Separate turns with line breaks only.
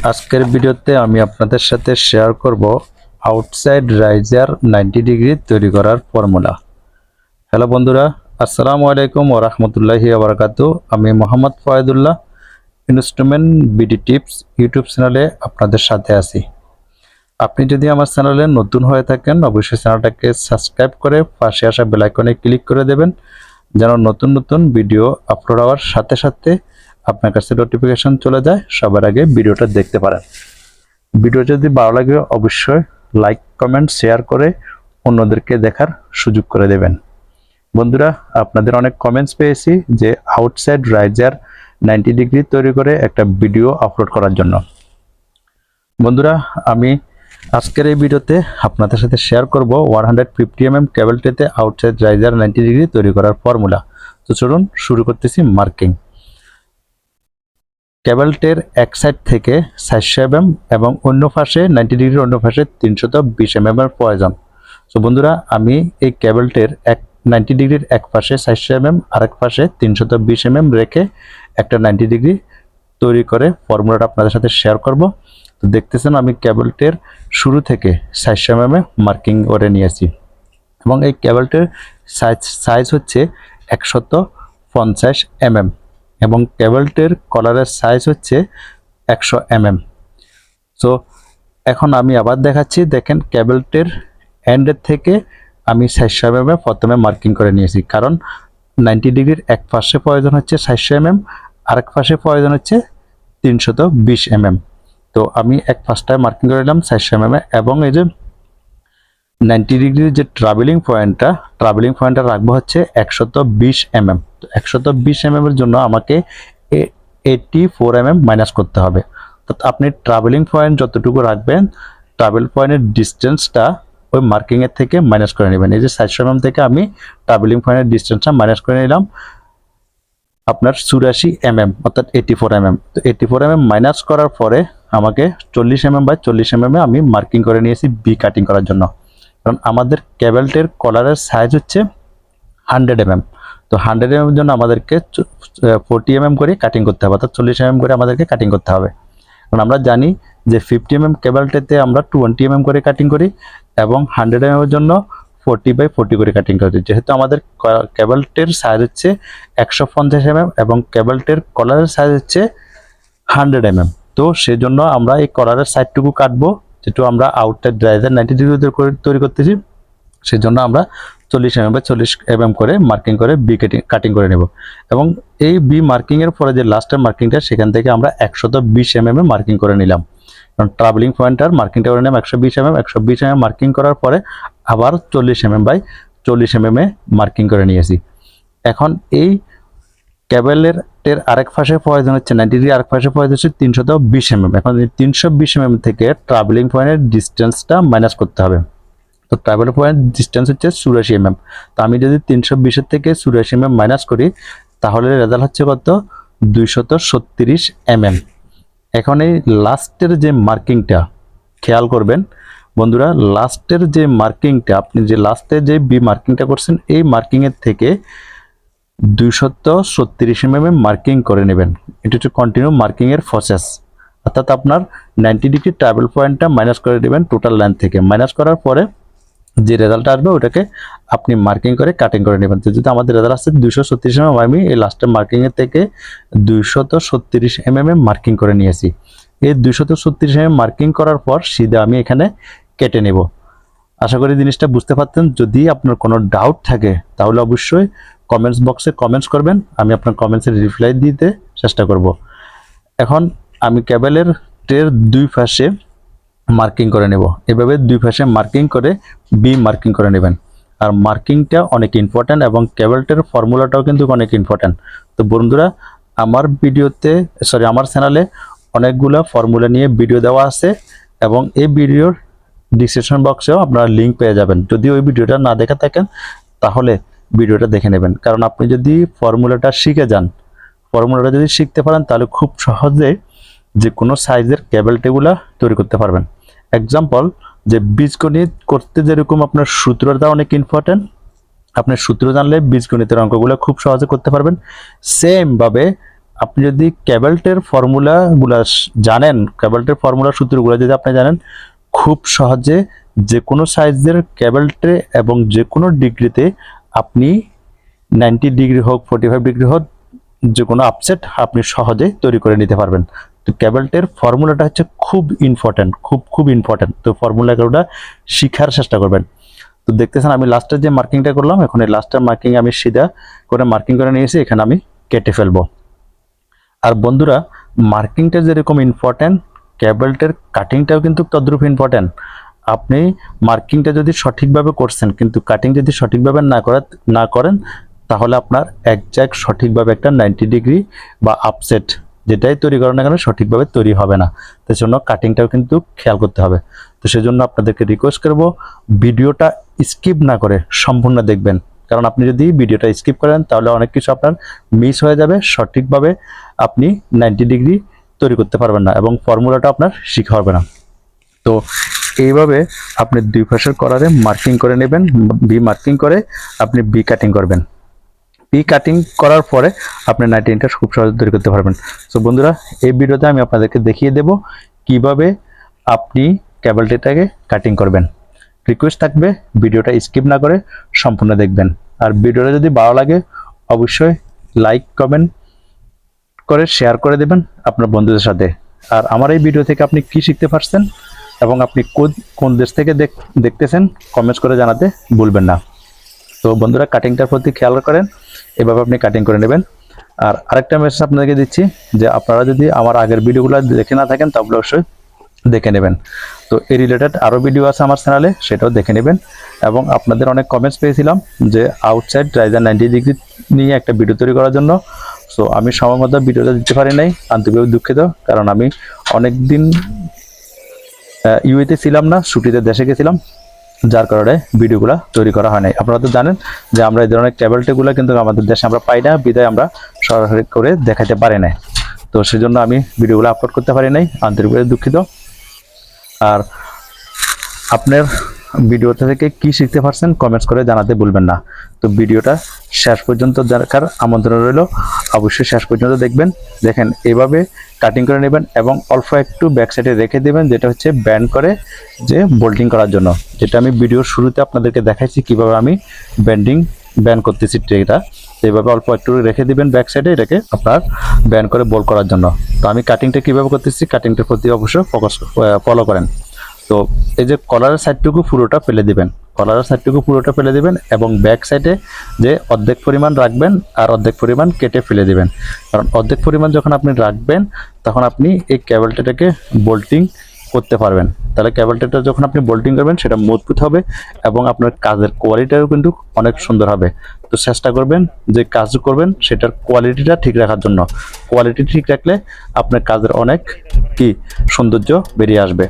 আজকের ভিডিওতে আমি আপনাদের সাথে শেয়ার করব আউটসাইড রাইজার নাইনটি ডিগ্রি তৈরি করার ফর্মুলা হ্যালো বন্ধুরা, আসসালামু আলাইকুম ও রহমতুল্লাহি আবরকাতু আমি Mohammad Foyedullah instrument BD tips YouTube চ্যানেলে আপনাদের সাথে আছি। আপনি যদি আমার চ্যানেলে নতুন হয়ে থাকেন, অবশ্যই চ্যানেলটাকে সাবস্ক্রাইব করে পাশে আসা বেলাইকনে ক্লিক করে দেবেন, যেন নতুন নতুন ভিডিও আপলোড হওয়ার সাথে সাথে আপনার কাছে নোটিফিকেশন চলে যায়, সবার আগে ভিডিওটা দেখতে পারেন। ভিডিও যদি ভালো লাগে, অবশ্যই লাইক কমেন্ট শেয়ার করে অন্যদেরকে দেখার সুযোগ করে দেবেন। বন্ধুরা, আপনাদের অনেক কমেন্টস পেয়েছি যে আউটসাইড রাইজার নাইনটি ডিগ্রি তৈরি করে একটা ভিডিও আপলোড করার জন্য। বন্ধুরা, আমি আজকের এই ভিডিওতে আপনাদের সাথে শেয়ার করব one hundred fifty M M কেবলটিতে outside riser ninety degree তৈরি করার ফর্মুলা তো চলুন, শুরু করতেছি মার্কিং কেবলটের এক সাইড থেকে চারশো এম এবং অন্য পাশে নাইনটি ডিগ্রির অন্য পাশে তিনশত বিশ এম এর প্রয়োজন। তো বন্ধুরা, আমি এই কেবলটের এক, নাইনটি ডিগ্রির এক পাশে চারশো এম আরেক পাশে তিনশত বিশ এম রেখে একটা নাইনটি ডিগ্রি তৈরি করে ফর্মুলাটা আপনাদের সাথে শেয়ার করব। তো, দেখতেছেন আমি কেবলটের শুরু থেকে চারশো এম মার্কিং করে নিয়েছি এবং এই কেবলটির সাইজ সাইজ হচ্ছে একশত পঞ্চাশ এমএম। এবং কেবলটির কলারের সাইজ হচ্ছে একশো এমএম সো এখন আমি আবার দেখাচ্ছি, দেখেন কেবলটির এন্ডের থেকে আমি চারশো এমএম প্রথমে মার্কিং করে নিয়েছি। কারণ নাইনটি ডিগ্রির এক পাশে প্রয়োজন হচ্ছে চারশো এমএম আরেক পাশে প্রয়োজন হচ্ছে তিনশত বিশ এমএম তো আমি এক পাশটায় মার্কিং করে নিলাম চারশো এমএম এবং এই যে নাইনটি ডিগ্রির যে ট্রাভেলিং পয়েন্টটা ট্রাভেলিং পয়েন্টটা রাখব হচ্ছে একশত বিশ এমএম তো একশত বিশ এমএম এর জন্য আমাকে এইটি ফোর এমএম মাইনাস করতে হবে। তো আপনি ট্রাভেলিং পয়েন্ট যতটুকু রাখবেন ট্রাভেল পয়েন্টের ডিস্টেন্সটা ওই মার্কিংয়ের থেকে মাইনাস করে নেবেন। এই যে সাতশো এমএম থেকে আমি ট্রাভেলিং পয়েন্টের ডিস্টেন্সটা মাইনাস করে নিলাম। আপনার চুরাশি এমএম অর্থাৎ এইটি ফোর এমএম তো এইটি ফোর এমএম মাইনাস করার পরে আমাকে চল্লিশ এমএম বাই চল্লিশ এমএম আমি মার্কিং করে নিয়েছি বি কাটিং করার জন্য। কারণ আমাদের কেবলটের কলারের সাইজ হচ্ছে হান্ড্রেড এমএম তো হান্ড্রেড এমএম জন্য আমাদেরকে ফোরটি এমএম করে কাটিং করতে হবে, অর্থাৎ চল্লিশ এমএম করে আমাদেরকে কাটিং করতে হবে। কারণ আমরা জানি যে ফিফটি এমএম কেবলটাতে আমরা টোয়েন্টি এমএম করে কাটিং করি এবং হান্ড্রেড এর জন্য ফোরটি বাই ফোরটি করে কাটিং করি। যেহেতু আমাদের কেবলটের সাইজ হচ্ছে একশো পঞ্চাশ এমএম এবং কেবলটের কলারের সাইজ হচ্ছে হান্ড্রেড এমএম তো সেজন্য আমরা এই কলারের সাইডটুকু কাটবো যেটু আমরা আউটসাইড ড্রাইভার নাইনটি ডিগ্রি তৈরি করতেছি। সেজন্য আমরা চল্লিশ এমএম বা চল্লিশ এমএম করে মার্কিং করে বি কাটিং কাটিং করে নেব। এবং এই বি মার্কিং এর পরে যে লাস্টের মার্কিংটা সেখান থেকে আমরা একশত বিশ এমএম এ মার্কিং করে নিলাম। কারণ ট্রাভেলিং পয়েন্টার মার্কিংটা করে নিলাম একশো বিশ এমএম একশো বিশ এমএম মার্কিং করার পরে আবার চল্লিশ এমএম বাই চল্লিশ এমএম এ মার্কিং করে নিয়েছি। এখন এই ক্যাবেলের টের আরেক পাশে প্রয়োজন হচ্ছে নাইনটি ডিগ্রি আরেক পাশে প্রয়োজন হচ্ছে তিনশত বিশ এমএম এখন তিনশো বিশ এমএম থেকে ট্রাভেলিং পয়েন্টের ডিস্টেন্সটা মাইনাস করতে হবে। তো ট্রাভেল পয়েন্ট ডিস্টেন্স হচ্ছে চুরাশি এমএম তো আমি যদি তিনশো বিশের থেকে চুরাশি এমএম মাইনাস করি, তাহলে রেজাল্ট হচ্ছে কত? দুইশত ছত্রিশ এমএম এখন এই লাস্টের যে মার্কিংটা, খেয়াল করবেন, বন্ধুরা লাস্টের যে মার্কিংটা, আপনি যে লাস্টে যে বি মার্কিংটা করছেন, এই মার্কিংয়ের থেকে দুইশত ছত্রিশ এমএম মার্কিং করে নেবেন। এটা হচ্ছে কন্টিনিউ মার্কিংয়ের প্রসেস অর্থাৎ আপনার নাইনটি ডিগ্রি ট্রাভেল পয়েন্টটা মাইনাস করে দেবেন টোটাল লাইন থেকে। মাইনাস করার পরে যে রেজাল্ট আসবে ওটাকে আপনি মার্কিং করে কাটিং করে নেবেন। যদি আমাদের রেজাল্ট আসছে দুইশো ছত্রিশ এম আমি এই লাস্টের মার্কিং এর থেকে দুইশত ছত্রিশ এম এ মার্কিং করে নিয়েছি। এই দুইশত ছত্রিশ এমএম মার্কিং করার পর সিধা আমি এখানে কেটে নেব। আশা করি জিনিসটা বুঝতে পারতেন। যদি আপনার কোনো ডাউট থাকে, তাহলে অবশ্যই কমেন্টস বক্সে কমেন্টস করবেন। আমি আপনার কমেন্টসের রিপ্লাই দিতে চেষ্টা করব। এখন আমি ক্যাবেলের টের দুই পাশে মার্কিং করে নেব। এভাবে দুই পাশে মার্কিং করে বি মার্কিং করে নেবেন। আর মার্কিংটা অনেক ইম্পর্ট্যান্ট এবং কেবলটের ফর্মুলাটাও কিন্তু অনেক ইম্পর্ট্যান্ট তো বন্ধুরা, আমার ভিডিওতে সরি আমার চ্যানেলে অনেকগুলো ফর্মুলা নিয়ে ভিডিও দেওয়া আছে এবং এই ভিডিওর ডিসক্রিপশন বক্সেও আপনারা লিঙ্ক পেয়ে যাবেন। যদি ওই ভিডিওটা না দেখে থাকেন, তাহলে ভিডিওটা দেখে নেবেন। কারণ আপনি যদি ফর্মুলাটা শিখে যান ফর্মুলাটা যদি শিখতে পারেন, তাহলে খুব সহজে যে কোনো সাইজের কেবল টেগুলা তৈরি করতে পারবেন। এক্সাম্পল যে বীজগণিত করতে যেরকম আপনার সূত্রটা অনেক ইম্পর্টেন্ট আপনি সূত্র জানলে বীজগণিতের অঙ্কগুলো খুব সহজে করতে পারবেন। সেমভাবে আপনি যদি ক্যাবেলটের ফর্মুলাগুলো জানেন ক্যাবেলটের ফর্মুলা সূত্রগুলো যদি আপনি জানেন, খুব সহজে যে কোনো সাইজের ক্যাবেলটে এবং যে কোনো ডিগ্রিতে আপনি নাইনটি ডিগ্রি হোক ফোর্টি ফাইভ ডিগ্রি হোক, যে কোনো আপসেট আপনি সহজে তৈরি করে নিতে পারবেন। তো ক্যাবেলটের ফর্মুলাটা হচ্ছে খুব ইম্পর্ট্যান্ট খুব খুব ইম্পর্ট্যান্ট তো ফর্মুলাগুলোটা শিখার চেষ্টা করবেন। তো দেখতেছেন আমি লাস্টের যে মার্কিংটা করলাম, এখন এই লাস্টের মার্কিং আমি সিধা করে মার্কিং করে নিয়েছি, এখানে আমি কেটে ফেলব। আর বন্ধুরা মার্কিংটা যেরকম ইম্পর্ট্যান্ট ক্যাবেলটের কাটিংটাও কিন্তু তদ্রূপ ইম্পর্ট্যান্ট আপনি মার্কিংটা যদি সঠিকভাবে করছেন, কিন্তু কাটিং যদি সঠিকভাবে না করা, না করেন, তাহলে আপনার একজ্যাক্ট সঠিকভাবে একটা নাইনটি ডিগ্রি বা আপসেট যেটাই তৈরি করেন না কেন, সঠিকভাবে তৈরি হবে না। তার জন্য কাটিংটাও কিন্তু খেয়াল করতে হবে। তো সেজন্য আপনাদেরকে রিকোয়েস্ট করব, ভিডিওটা স্কিপ না করে সম্পূর্ণ দেখবেন। কারণ আপনি যদি ভিডিওটা স্কিপ করেন, তাহলে অনেক কিছু আপনার মিস হয়ে যাবে। সঠিকভাবে আপনি নাইনটি ডিগ্রি তৈরি করতে পারবেন না এবং ফর্মুলাটা আপনার শিখা হবে না। তো এইভাবে আপনি দুই পাশের করারে মার্কিং করে নেবেন বি মার্কিং করে আপনি বি কাটিং করবেন। বি কাটিং করার পরে আপনি নাইনটিনটা খুব সহজে তৈরি করতে পারবেন। তো বন্ধুরা, এই ভিডিওতে আমি আপনাদেরকে দেখিয়ে দেব কীভাবে আপনি ক্যাবেলটিটাকে কাটিং করবেন। রিকোয়েস্ট থাকবে, ভিডিওটা স্কিপ না করে সম্পূর্ণ দেখবেন। আর ভিডিওটা যদি ভালো লাগে, অবশ্যই লাইক কমেন্ট করে শেয়ার করে দেবেন আপনার বন্ধুদের সাথে। আর আমার এই ভিডিও থেকে আপনি কি শিখতে পারছেন এবং আপনি কোন- দেশ থেকে দেখ- দেখতেছেন কমেন্টস করে জানাতে ভুলবেন না। তো, বন্ধুরা কাটিংটার প্রতি খেয়াল করেন। এভাবে আপনি কাটিং করে নেবেন। আর আরেকটা মেসেজ আপনাদেরকে দিচ্ছি যে আপনারা যদি আমার আগের ভিডিওগুলো দেখে না থাকেন, তাহলে অবশ্যই দেখে নেবেন। তো এই রিলেটেড আরও ভিডিও আছে আমার চ্যানেলে সেটাও দেখে নেবেন। এবং আপনাদের অনেক কমেন্টস পেয়েছিলাম যে আউটসাইড রাইজার নাইনটি ডিগ্রি নিয়ে একটা ভিডিও তৈরি করার জন্য। সো আমি সময় মতো ভিডিওটা দিতে পারি নাই, আন্তরিকভাবে দুঃখিত। কারণ আমি অনেক দিন ইউএতে ছিলাম না, ছুটিতে দেশে গেছিলাম। যার কারণে ভিডিওগুলো তৈরি করা হয় নাই। আপনারা তো জানেন যে আমরা এই ধরনের ক্যাবলটিগুলো কিন্তু আমাদের দেশে আমরা পাই না, বিদায় আমরা সরাসরি করে দেখাতে পারি না তো সেজন্য আমি ভিডিওগুলো আপলোড করতে পারি নাই, আন্তরিকভাবে দুঃখিত। আর আপনার ভিডিওটা থেকে কি শিখতে পারছেন কমেন্টস করে জানাতে ভুলবেন না। তো ভিডিওটা শেষ পর্যন্ত দেখার আমন্ত্রণ রইল। অবশ্যই শেষ পর্যন্ত দেখবেন। দেখেন, এভাবে কাটিং করে নেবেন এবং অল্প একটু ব্যাক সাইডে রেখে দেবেন, যেটা হচ্ছে ব্যান্ড করে যে বোল্টিং করার জন্য। যেটা আমি ভিডিওর শুরুতে আপনাদেরকে দেখাইছি কীভাবে আমি ব্যান্ডিং ব্যান করতেছি ট্রেটা তো এইভাবে অল্প একটু রেখে দিবেন ব্যাক সাইডে এটাকে আপনার ব্যান করে বোল্ড করার জন্য। তো আমি কাটিংটা কীভাবে করতেছি কাটিংটার প্রতি অবশ্যই ফোকাস ফলো করেন। তো এই যে কলারের সাইডটুকু পুরোটা ফেলে দিবেন। কলারের সাইডটুকু পুরোটা ফেলে দিবেন এবং ব্যাক সাইডে যে অর্ধেক পরিমাণ রাখবেন আর অর্ধেক পরিমাণ কেটে ফেলে দিবেন। কারণ অর্ধেক পরিমাণ যখন আপনি রাখবেন, তখন আপনি এই ক্যাবেলটাকে বোল্টিং করতে পারবেন। তাহলে ক্যাবেলটা যখন আপনি বোল্টিং করবেন, সেটা মজবুত হবে এবং আপনার কাজের কোয়ালিটিও কিন্তু অনেক সুন্দর হবে। তো চেষ্টা করবেন যে কাজ করবেন, সেটার কোয়ালিটিটা ঠিক রাখার জন্য। কোয়ালিটি ঠিক রাখলে আপনার কাজের অনেক কি সৌন্দর্য বেরিয়ে আসবে।